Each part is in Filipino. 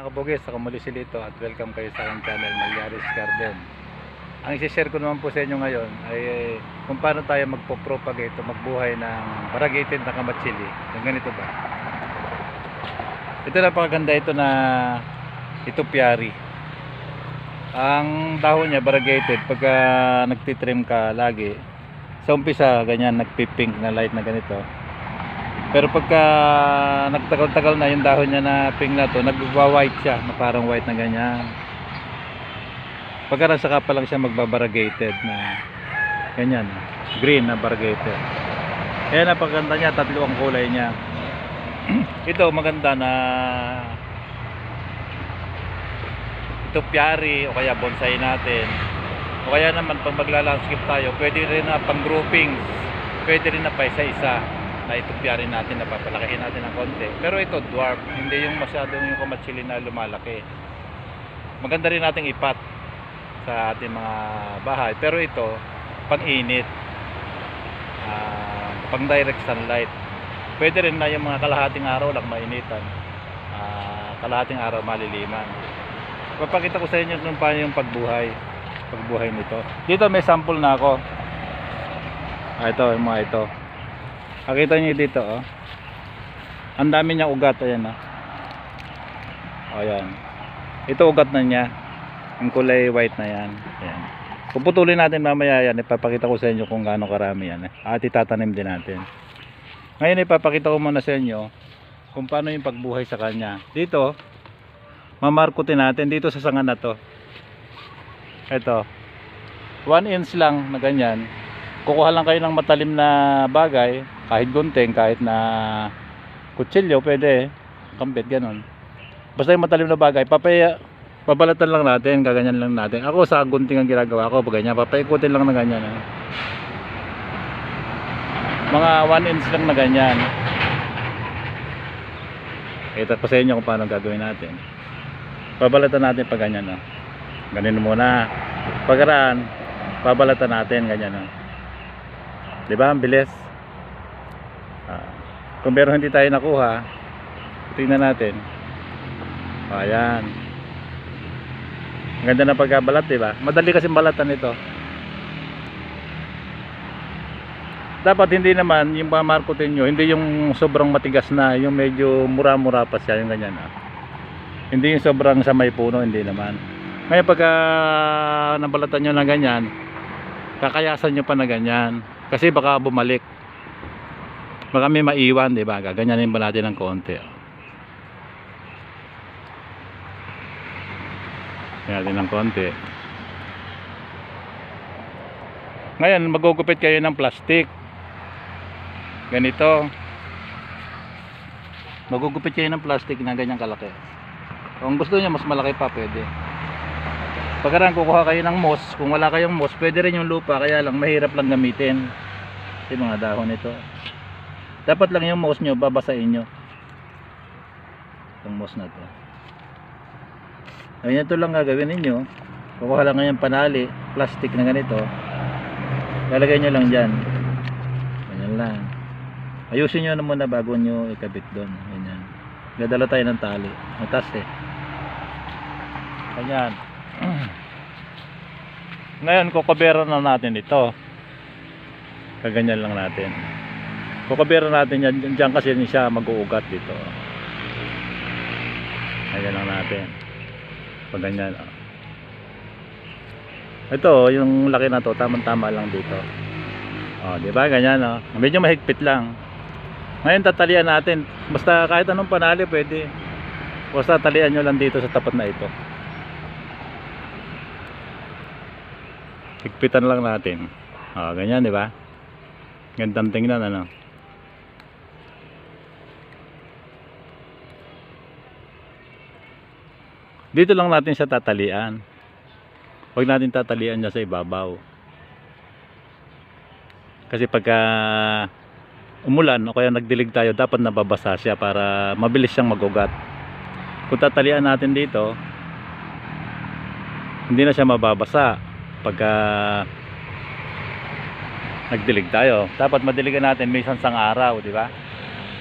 Mga kabugis, ako muli si Lito at welcome kayo sa aking channel Malyaris Garden. Ang isi-share ko naman po sa inyo ngayon ay eh, kung paano tayo magpo-propagate o magbuhay ng variegated na kamatsili. Yung ganito ba? Ito napakaganda ito na ito piari. Ang dahon niya variegated pagka nagtitrim ka lagi. Sa umpisa ganyan nagpipink na light na ganito. Pero pagka nagtagal-tagal na yung dahon niya na pink na to, nagwa-white siya, na parang white na ganyan. Pagka saka pa lang siya magbabaragated na ganyan, green na variegated. Kaya napaganda niya, tatlo ang kulay niya. Ito maganda na ito piari o kaya bonsai natin. O kaya naman pag magla-landscape tayo, pwede rin na pang groupings, pwede rin na pa isa-isa na itupyarin natin, napapalakihin natin ng konti. Pero ito dwarf, hindi yung masyadong yung kamatsili na lumalaki. Maganda rin nating ipat sa ating mga bahay. Pero ito, pang-init. Ah, pang direct sunlight. Pwede rin na yung mga kalahating araw lang mainitan. Ah, kalahating araw maliliman. Papakita ko sa inyo kung paano yung pagbuhay. Pagbuhay nito. Dito may sample na ako. Ah, ito, yung mga ito. Nakita niyo dito, oh. Ang dami niyang ugat, ayan, oh. Oh, ayan. Ito ugat na niya. Ang kulay white na yan. Ayan. Puputulin natin mamaya yan. Ipapakita ko sa inyo kung gaano karami yan. Eh. At itatanim din natin. Ngayon ipapakita ko muna sa inyo kung paano yung pagbuhay sa kanya. Dito, mamarkutin natin dito sa sanga na to. Ito. 1 inch lang na ganyan. Kukuha lang kayo ng matalim na bagay, kahit gunting, kahit na kutsilyo, pwede. Kambit, ganun. Basta yung matalim na bagay, papaya, pabalatan lang natin, gaganyan lang natin. Ako sa gunting ang ginagawa ko, pag ganyan, papaikutin lang na ganyan. Eh. Mga 1 inch lang na ganyan. Kita ko sa inyo kung paano gagawin natin. Pabalatan natin pag ganyan. Oh. Ganun muna. Pagkaraan, pabalatan natin, ganyan. Oh. 'Di ba? Ang bilis. Ah, kung meron hindi tayo nakuha, tingnan natin. Oh, ayan. Ang ganda ng pagkabalat, 'di ba? Madali kasi balatan ito. Dapat hindi naman yung pamarkutin nyo, hindi yung sobrang matigas na, yung medyo mura-mura pa siya, yung ganyan ah. Hindi yung sobrang sa may puno, hindi naman. Ngayon pagka nabalatan nyo na ganyan, kakayasan nyo pa na ganyan. Kasi baka bumalik. Baka may maiwan, di ba? Gaganyanin ba natin ng konti. oh. Natin ng konti. Ngayon, magugupit kayo ng plastic. Ganito. Magugupit kayo ng plastic na ganyang kalaki. Kung gusto niyo mas malaki pa, pwede. Pagkaraan kukuha kayo ng moss, kung wala kayong moss, pwede rin yung lupa, kaya lang mahirap lang gamitin. Yung mga dahon nito. Dapat lang yung moss nyo, babasain nyo. Itong moss na to. Ayun ito lang gagawin ninyo. Kukuha lang ngayon panali, plastic na ganito. Lalagay nyo lang dyan. Ganyan lang. Ayusin nyo na muna bago nyo ikabit doon. Ganyan. Dadala tayo ng tali. Matas eh. Ganyan. Ngayon, kukubera na natin ito. Kaganyan lang natin. Kukubera natin yan. Diyan kasi siya mag-uugat dito. Ganyan lang natin. Pag ganyan. oh. Ito, yung laki na to, tamang-tama lang dito. Oh, di ba? Ganyan, oh. Medyo mahigpit lang. Ngayon tatalian natin. Basta kahit anong panali pwede. Basta talian nyo lang dito sa tapat na ito. Higpitan lang natin. Oh, ganyan, di ba? Gandang tingnan, ano? Dito lang natin siya tatalian. Huwag natin tatalian niya sa ibabaw. Kasi pagka umulan o kaya nagdilig tayo, dapat nababasa siya para mabilis siyang magugat. Kung tatalian natin dito, hindi na siya mababasa pagka nagdilig tayo. Dapat madiligan natin minsan sang araw, di ba?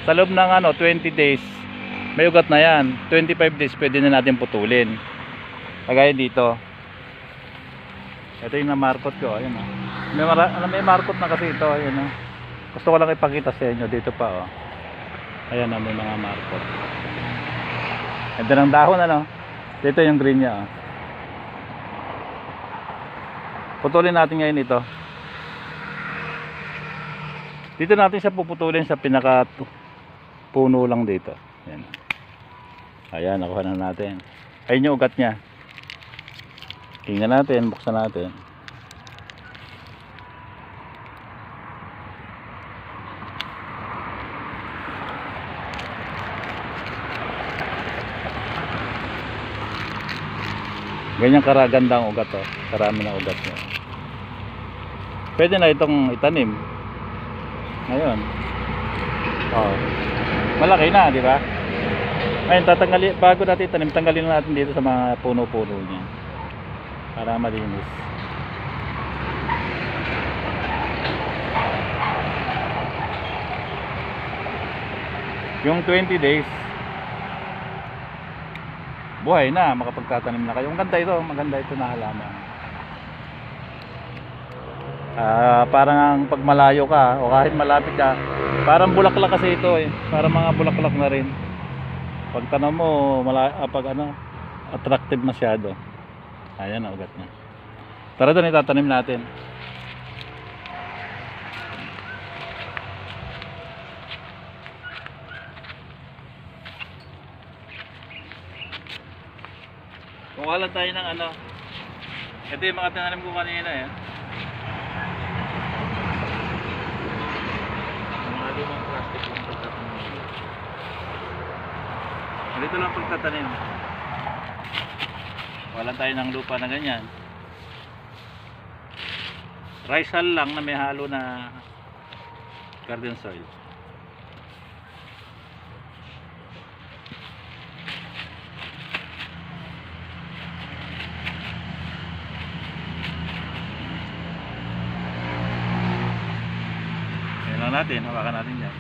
Sa loob ng ano, 20 days, may ugat na yan 25 days pwede na natin putulin kagaya dito ito yung na-markot ko ayun oh. may, mara- ano, may markot na kasi ito ayun oh. gusto ko lang ipakita sa inyo dito pa oh. ayan oh, may mga markot ito ng dahon ano dito yung green niya oh. Putulin natin ngayon ito dito natin siya puputulin sa pinaka puno lang dito. Ayan. Ayan, nakuha na natin. Ayun yung ugat niya. Tingnan natin, buksan natin. Ganyan karaganda ang ugat oh. Karami na ugat niya. Pwede na itong itanim. Ngayon. Oh. Malaki na, di ba? Ngayon, tatanggalin, bago natin itanim, tanggalin na natin dito sa mga puno-puno niya. Para malinis. Yung 20 days, buhay na, makapagtatanim na kayo. Ang ganda ito, maganda ito na halaman. Ah, parang ang pag malayo ka o kahit malapit ka, parang bulaklak kasi ito eh. Parang mga bulaklak na rin. Pag tanong mo, mala, ah, pag ano, attractive masyado. Ayan ang ugat niya. Tara doon itatanim natin. Kuha lang tayo ng ano. Ito yung mga tinanim ko kanina eh. Lumang plastic yung pagtatanim. Ganito lang pagtatanim. Wala tayo ng lupa na ganyan. Rice hull lang na may halo na garden soil. Ayan lang natin, hawakan natin yan.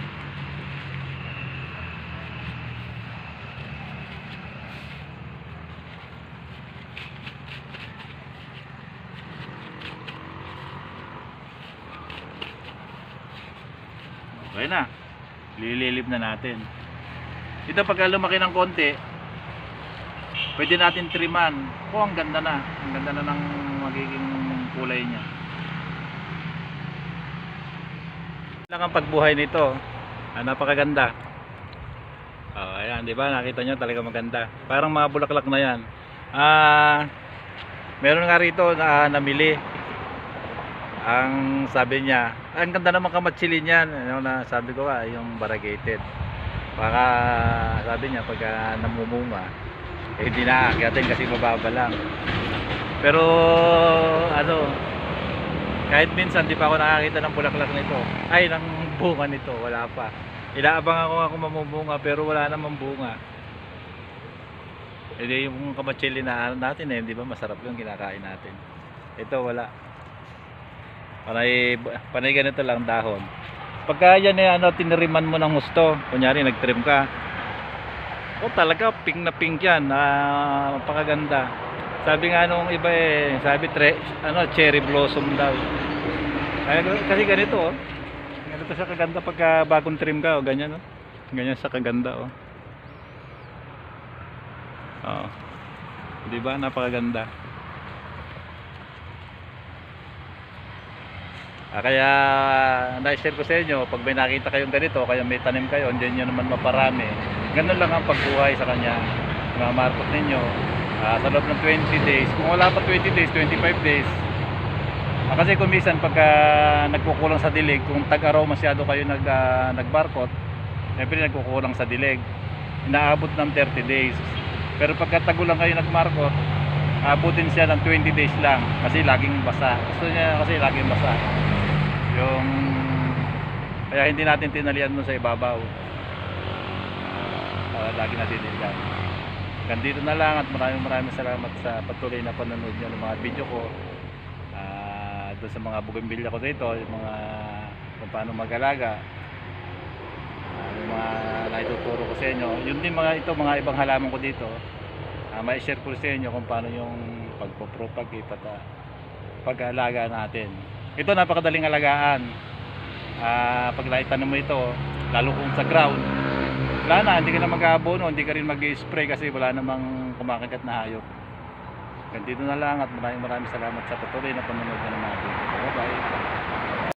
Okay na. Lililib na natin. Ito pagka lumaki ng konti, pwede natin triman. Oh, ang ganda na. Ang ganda na ng magiging kulay niya. Lang ang pagbuhay nito. Ah, napakaganda. Oh, ayan, 'di ba? Nakita nyo talaga maganda. Parang mga bulaklak na 'yan. Ah, meron nga rito na namili. Ang sabi niya, ang ganda naman kamatsilin niyan. Ano na sabi ko nga, yung variegated. Baka sabi niya pagka namumunga, eh hindi na kasi mababa lang. Pero ano, kahit minsan di pa ako nakakita ng bulaklak nito. Ay, ng bunga nito, wala pa. Inaabang ako ako mamumunga pero wala namang bunga. Eh di yung kamatsili na natin eh, di ba masarap yung kinakain natin. Ito wala. Panay, panay ganito lang dahon. Pagka yan eh, ano, tiniriman mo ng gusto, kunyari nagtrim ka, oh talaga pink na pink yan, ah, napakaganda. Sabi nga nung iba eh, sabi tre, ano, cherry blossom daw. Ay, kasi ganito oh. Ganito siya kaganda pagka bagong trim ka, oh, ganyan oh. Ganyan siya kaganda oh. Oh. 'Di ba? Napakaganda. Ah, kaya na-share ko sa inyo, pag may nakita kayong ganito, kaya may tanim kayo, hindi nyo naman maparami. Ganun lang ang pagbuhay sa kanya. Mga markot ninyo, ah, sa loob ng 20 days. Kung wala pa 20 days, 25 days. Ah, kasi kung minsan pagka nagkukulang sa dilig, kung tag-araw masyado kayo nag, ah, nagbarkot, siyempre nagkukulang sa dilig. Inaabot ng 30 days. Pero pagka tagulang kayo nagmarkot, abutin siya ng 20 days lang kasi laging basa. Gusto niya kasi laging basa. Yung kaya hindi natin tinalian mo sa ibabaw. Uh, lagi natin dinilian. Ganito na lang at maraming maraming salamat sa patuloy na panonood niyo ng mga video ko. Ah, doon sa mga bougainvillea ko dito, yung mga kung paano mag-alaga. Ah, yung mga nakita ituturo ko sa inyo. Yun din mga ito, mga ibang halaman ko dito. Uh, may share ko sa inyo kung paano yung pagpo-propagate at ah, pag-aalaga natin. Ito napakadaling alagaan. Ah, pag mo ito, lalo kung sa ground, wala na, hindi ka na mag-aabono, hindi ka rin mag-spray kasi wala namang kumakagat na hayop. Ganito na lang at maraming maraming salamat sa patuloy na panonood na natin. Bye-bye.